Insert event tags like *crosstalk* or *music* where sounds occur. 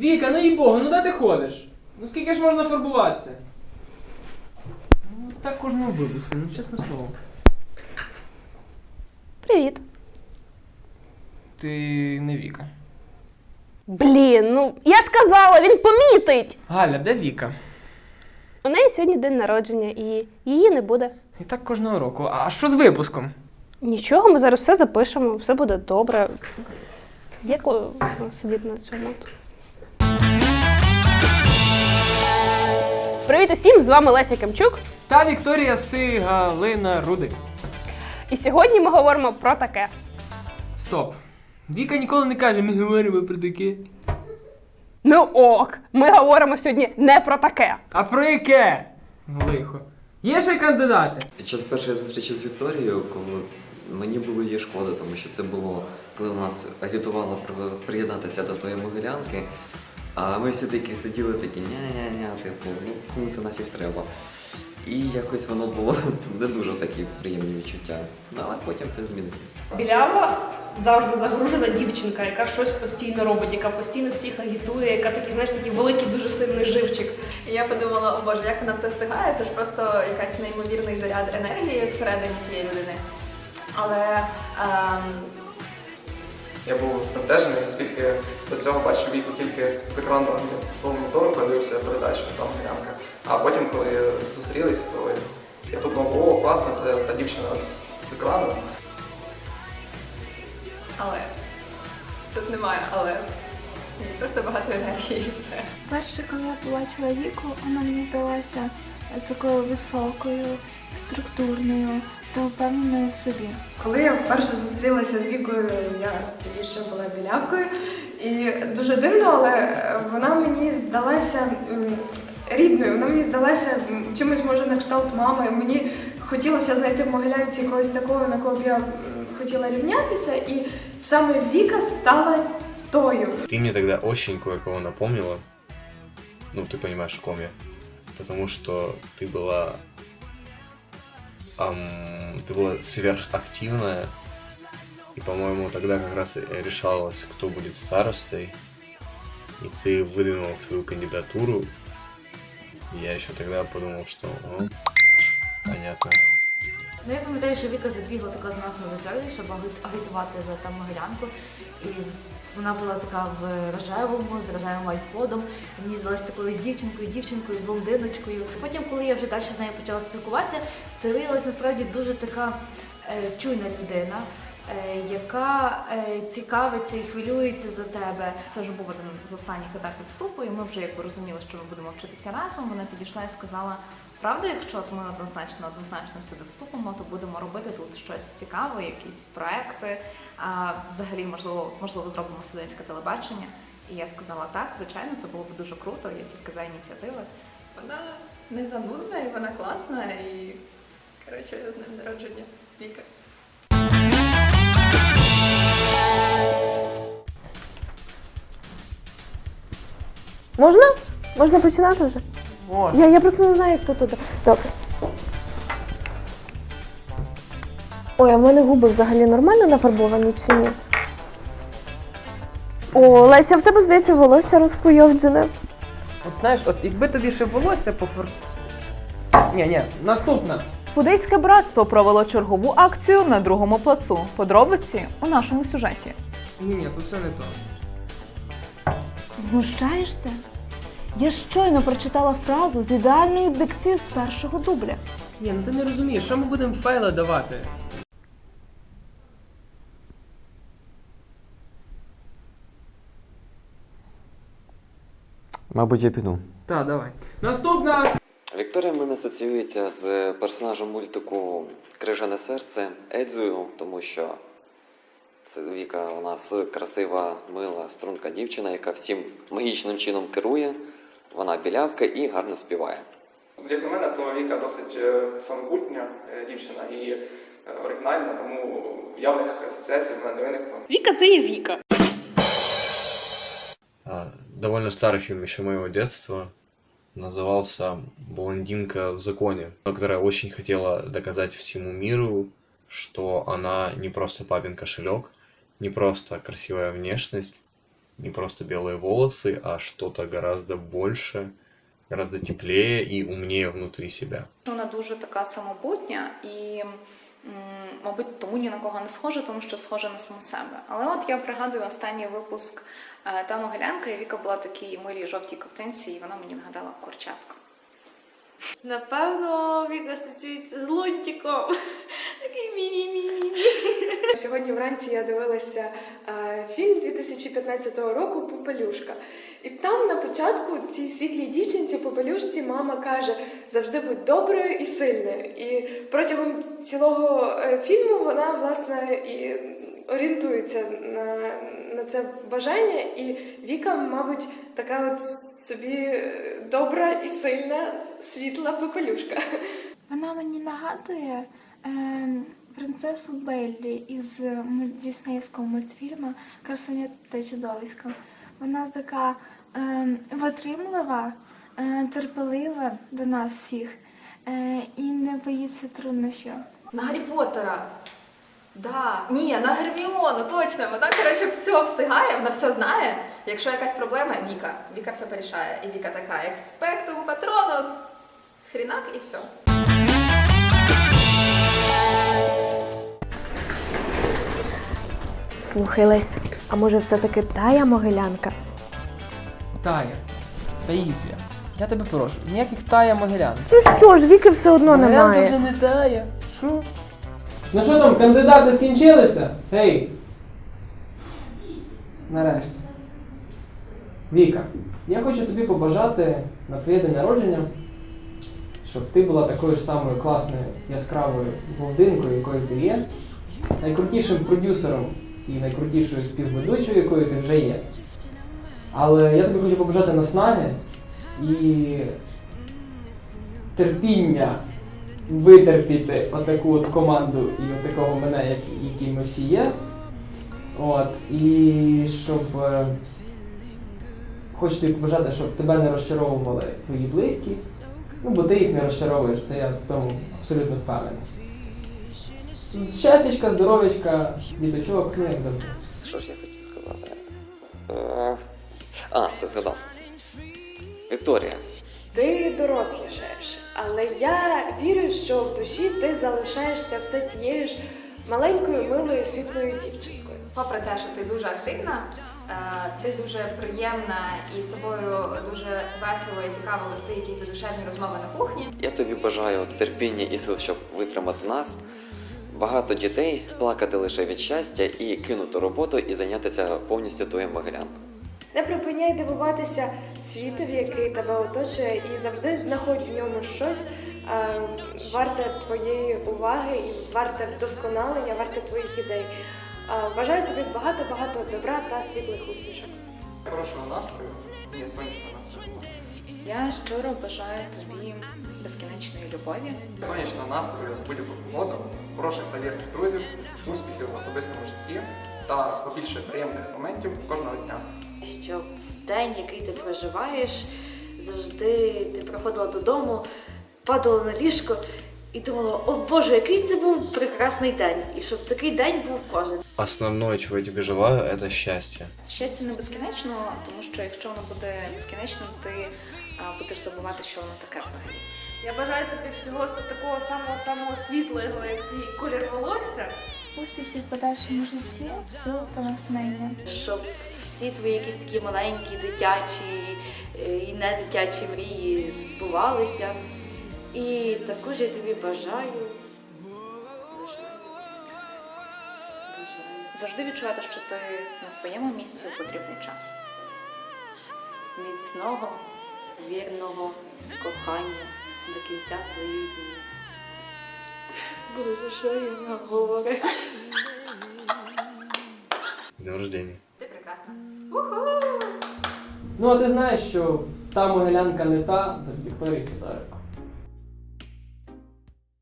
Віка, ну їй богу, ну де ти ходиш? Ну скільки ж можна фарбуватися? Ну так кожного випуску, ну чесне слово. Привіт. Ти не Віка. Блін, ну я ж казала, він помітить. Галя, де Віка? У неї сьогодні день народження і її не буде. І так кожного року. А що з випуском? Нічого, ми зараз все запишемо, все буде добре. Як о, сидіти на цьому? Привіт усім! З вами Леся Кемчук. Та Вікторія Сигалина Рудик. І сьогодні ми говоримо про таке. Стоп. Віка ніколи не каже, ми говоримо про таке. Ну ок, ми говоримо сьогодні не про таке. А про яке? Лихо. Є ще кандидати? Під час першої зустрічі з Вікторією, коли мені було її шкода, тому що це було, коли вона нас агітувала приєднатися до тої могилянки, а ми всі такі сиділи такі ня-ня-ня, типу, ну кому це нафіг треба. І якось воно було *laughs* не дуже такі приємні відчуття. Ну, але потім це змінилося. Білява завжди загружена дівчинка, яка щось постійно робить, яка постійно всіх агітує, яка такий, знаєш, такий великий, дуже сильний живчик. І я подумала, о боже, як вона все встигає, це ж просто якась неймовірний заряд енергії всередині цієї людини. Але ем, Я був збентежений, оскільки до цього бачив Віку тільки з екрану свого монітору, подивився передачу там глянка. А потім, коли зустрілись, то я подумав, о, класно, це та дівчина з, з екрану. але тут немає, але Ні, просто багато енергії і все. Перше, коли я побачила Віку, вона мені здалася такою високою, структурною та впевненою в собі. Коли я вперше зустрілася з Вікою, я тоді ще була білявкою. І дуже дивно, але е, вона мені здалася м, рідною, вона мені здалася м, чимось може на кшталт мами. Мені хотілося знайти в Могилянці когось такого, на кого б я м, хотіла рівнятися, і саме Віка стала тою. Ты мне тогда очень кое-кого напомнила. Ну, ты понимаешь, о ком я. Потому что ты была... ам, ты была сверхактивная. И, по-моему, тогда как раз и решалось, кто будет старостой. И ты выдвинула свою кандидатуру. И я еще тогда подумал, что... ну, понятно. Ну, я пам'ятаю, що Віка забігла така з нас в аудиторію, щоб аги- агітувати за там Могилянку. І вона була така в рожевому, з рожевим айподом. Мені здалася такою дівчинкою, дівчинкою, блондиночкою. Потім, коли я вже далі з нею почала спілкуватися, це виявилася насправді дуже така е, чуйна людина. Е, Яка е, цікавиться і хвилюється за тебе. Це вже був один з останніх етапів вступу, і ми вже якби розуміли, що ми будемо вчитися разом. Вона підійшла і сказала: правда, якщо от ми однозначно однозначно сюди вступимо, то будемо робити тут щось цікаве, якісь проекти. А взагалі, можливо, можливо, зробимо студентське телебачення. І я сказала так, звичайно, це було б дуже круто. Я тільки за ініціативи. Вона не занудна, і вона класна, і коротше, з ним народження. Віка. Можна? Можна починати вже? Можна. Я, я просто не знаю, хто тут. Добре. Ой, а в мене губи взагалі нормально нафарбовані чи ні? О, Леся, в тебе здається волосся розкуйовджене. От знаєш, от якби тобі ще волосся пофар... Ні, ні, наступна. Будейське братство провело чергову акцію на другому плацу. Подробиці у нашому сюжеті. Ні, ні, тут все не то. Знущаєшся? Я щойно прочитала фразу з ідеальною дикцією з першого дубля. Ні, ну ти не розумієш, що ми будемо файли давати? Мабуть, я піду. Так, давай. Наступна! Вікторія в мене асоціюється з персонажем мультику Крижане серце Ельзою, тому що це Віка у нас красива, мила, струнка дівчина, яка всім магічним чином керує. Вона білявка і гарно співає. Як на мене, то Віка досить е, самобутня е, дівчина і е, оригінальна, тому явних асоціацій в мене не виникло. Віка це є Віка. А, довольно старый фильм еще моего детства. Назывался «Блондинка в законе», которая очень хотела доказать всему миру, что она не просто папин кошелек, не просто красивая внешность, не просто белые волосы, а что-то гораздо больше, гораздо теплее и умнее внутри себя. Вона дуже така самобутня і, мабуть, тому ні на кого не схожа, тому що схожа на саму себе. Але от я пригадую останній випуск е, та Могилянка, і Віка була в такій милій жовтій ковтинці, і вона мені нагадала курчатку. Напевно, він асоціюється з лунтиком. *laughs* Такий міні-міні. Сьогодні вранці я дивилася е, фільм 2015 року Попелюшка. І там на початку цій світлій дівчинці Попелюшці мама каже: завжди будь доброю і сильною. І протягом цілого е, фільму вона власне і орієнтується на, на це бажання. І Віка, мабуть, така от собі е, добра і сильна, світла Попелюшка. Вона мені нагадує е, принцесу Беллі із діснеївського мультфільму Красуня та чудовисько. Вона така е, витримлива, е, терпелива до нас всіх е, і не боїться труднощів. На Гаррі Поттера. Да. Ні, на Герміону, точно. Вона, коротше, все встигає, вона все знає. Якщо якась проблема, Віка. Віка все порішає. І Віка така, експектум патронус. Хрінак і все. Слухай, Лесь, а може все-таки тая могилянка? Тая. Таїсія. Я тебе прошу, ніяких тая могилян. Ну що ж, віки все одно немає. не тая. Що? Ну що там, кандидати скінчилися? Гей. Нарешті. Віка, я хочу тобі побажати на твоє день народження, щоб ти була такою ж самою класною, яскравою блондинкою, якою ти є, найкрутішим продюсером і найкрутішою співведучою, якою ти вже є. Але я тобі хочу побажати наснаги і терпіння витерпіти отаку от команду і отакого мене, як, який ми всі є. От, і щоб е, хочу тобі побажати, щоб тебе не розчаровували твої близькі. Ну, бо ти їх не розчаровуєш, це я в тому абсолютно впевнений. Щастячка, здоров'ячка, діточок, ну як завжди. Що ж я хотів сказати? Е, А, все згадав. Вікторія, Ти дорослішаєш, але я вірю, що в душі ти залишаєшся все тією ж маленькою, милою, світлою дівчинкою. Попри те, що ти дуже активна, е, ти дуже приємна і з тобою дуже весело і цікаво вести якісь задушевні розмови на кухні. я тобі бажаю терпіння і сил, щоб витримати нас. Багато дітей плакати лише від щастя і кинути роботу і зайнятися повністю твоїм могилянком. Не припиняй дивуватися світові, який тебе оточує, і завжди знаходь в ньому щось е, варте твоєї уваги і варте вдосконалення, варте твоїх ідей. Е, бажаю тобі багато-багато добра та світлих успішок. Хорошого настрою і сонячного настрою. Я щиро бажаю тобі безкінечної любові, Сонячного настрою в будь-яку погоду, хороших та вірних друзів, успіхів в особистому житті та побільше приємних моментів кожного дня. Щоб в день, який ти проживаєш, завжди ти приходила додому, падала на ліжко і думала, о Боже, який це був прекрасний день. І щоб такий день був кожен. Основное, чего я тебе желаю, это счастье. Щастя не безкінечно, тому що якщо воно буде безкінечним, ти будеш забувати, що воно таке взагалі. Я бажаю тобі всього з такого самого самого світлого, як твій колір волосся. Успіхів в подальшому житті, сил та натхнення. Щоб всі твої якісь такі маленькі, дитячі е, і не дитячі мрії збувалися. І також я тобі. Бажаю. Завжди відчувати, що ти на своєму місці у потрібний час. міцного, вірного кохання до кінця твоїх днів. Боже, що я говорю? Днем рождения. Ти прекрасна. Ну а ти знаєш, що та могилянка не та з Вікторії Сидоренко.